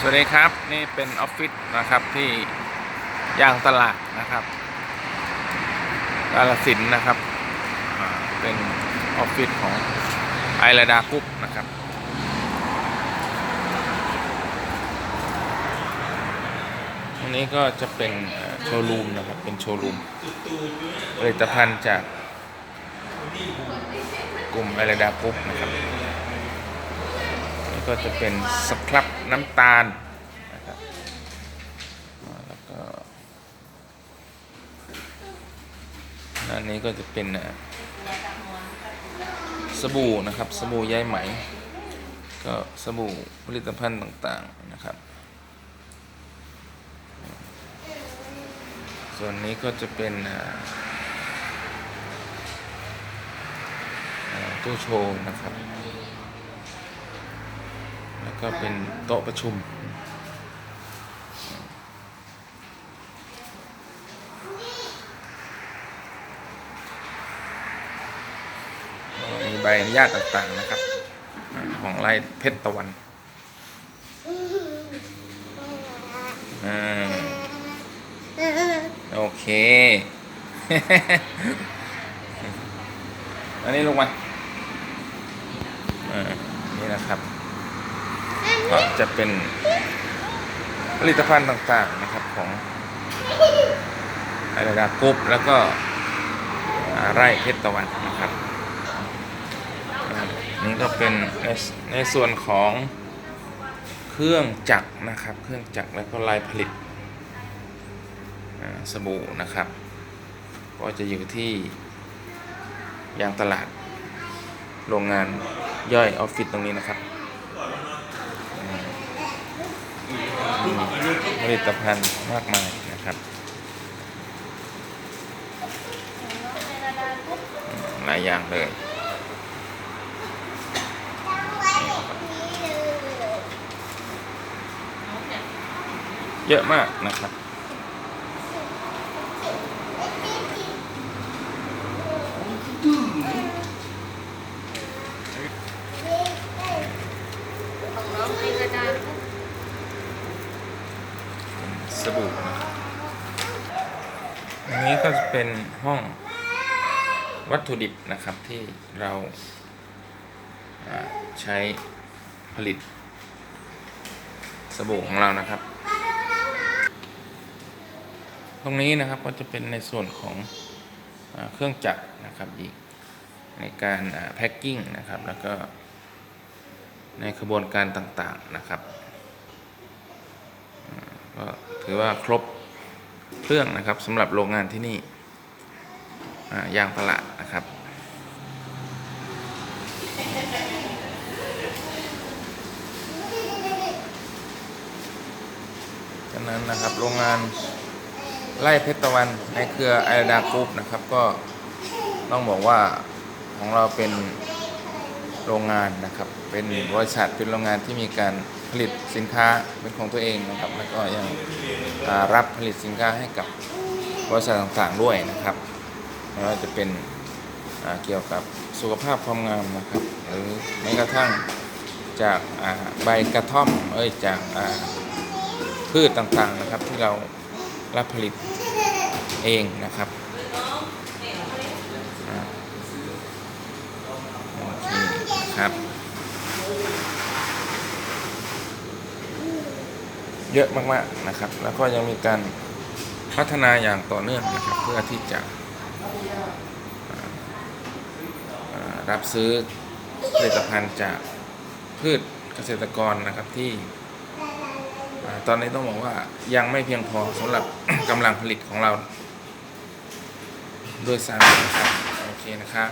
สวัสดีครับนี่เป็นออฟฟิศนะครับที่ย่างตลาดนะครับกาลสินนะครับเป็นออฟฟิศของไอราดากรุ๊ปนะครับ อันนี้ก็จะเป็นโชว์รูมนะครับ เป็นโชว์รูมผลิตภัณฑ์จากกลุ่มไอราดากรุ๊ปนะครับ ก็จะเป็นสครับน้ำตาลนะครับแล้วก็อันนี้ก็จะเป็นสบู่นะครับสบู่ใยไหม ก็สบู่ผลิตภัณฑ์ต่างๆนะครับ ส่วนนี้ก็จะเป็นตู้โชว์นะครับ ก็เป็นโต๊ะประชุม มีใบอนุญาตต่างๆนะครับ ของไร่เพชรตะวันอโอเค อันนี้ลงมาอ่านี่นะครับ ก็จะเป็นผลิตภัณฑ์ต่างๆนะครับของไอราดากรุ๊ปแล้วก็ไร่เพชรตะวันนะครับนี่ก็เป็นในในส่วนของเครื่องจักรนะครับ เครื่องจักรแล้วก็ลายผลิตสบู่นะครับ ก็จะอยู่ที่ยางตลาดโรงงานย่อยออฟฟิศตรงนี้นะครับ มี ผลิตภัณฑ์มากมายนะครับ หลายอย่างเลยเยอะมากนะครับ ของน้องเป็นกระดาษ สบู่นะครับอันนี้ก็จะเป็นห้องวัตถุดิบนะครับที่เราใช้ผลิต สบู่ของเรานะครับ ตรงนี้นะครับก็จะเป็นในส่วนของอเครื่องจักรนะครับอีกในการแพ็คกิ้งนะครับแล้วก็ในกระบวนการต่างๆนะครับ ก็ถือว่าครบเครื่องนะครับสำหรับโรงงานที่นี่ยางตลาดนะครับฉะนั้นนะครับโรงงานไร่เพชรตะวันในเครือไอดากรุ๊ปนะครับก็ต้องบอกว่าของเราเป็นโรงงานนะครับ เป็นบริษัทเป็นโรงงานที่มีการ ผลิตสินค้าเป็นของตัวเองนะครับ แล้วก็ยังรับผลิตสินค้าให้กับบริษัทต่างๆด้วยนะครับไม่ว่าจะเป็นเกี่ยวกับสุขภาพความงามนะครับ หรือแม้กระทั่งจากใบกระท่อมเอ้ยจากพืชต่างๆนะครับที่เรารับผลิตเองนะครับโอเคนะครับ เยอะมากๆนะครับ แล้วก็ยังมีการพัฒนาอย่างต่อเนื่องนะครับ เพื่อที่จะรับซื้อผลิตภัณฑ์จากพืชเกษตรกรนะครับที่ตอนนี้ต้องบอกว่ายังไม่เพียงพอสำหรับกำลังผลิตของเราด้วยซ้ำนะครับโอเคนะครับ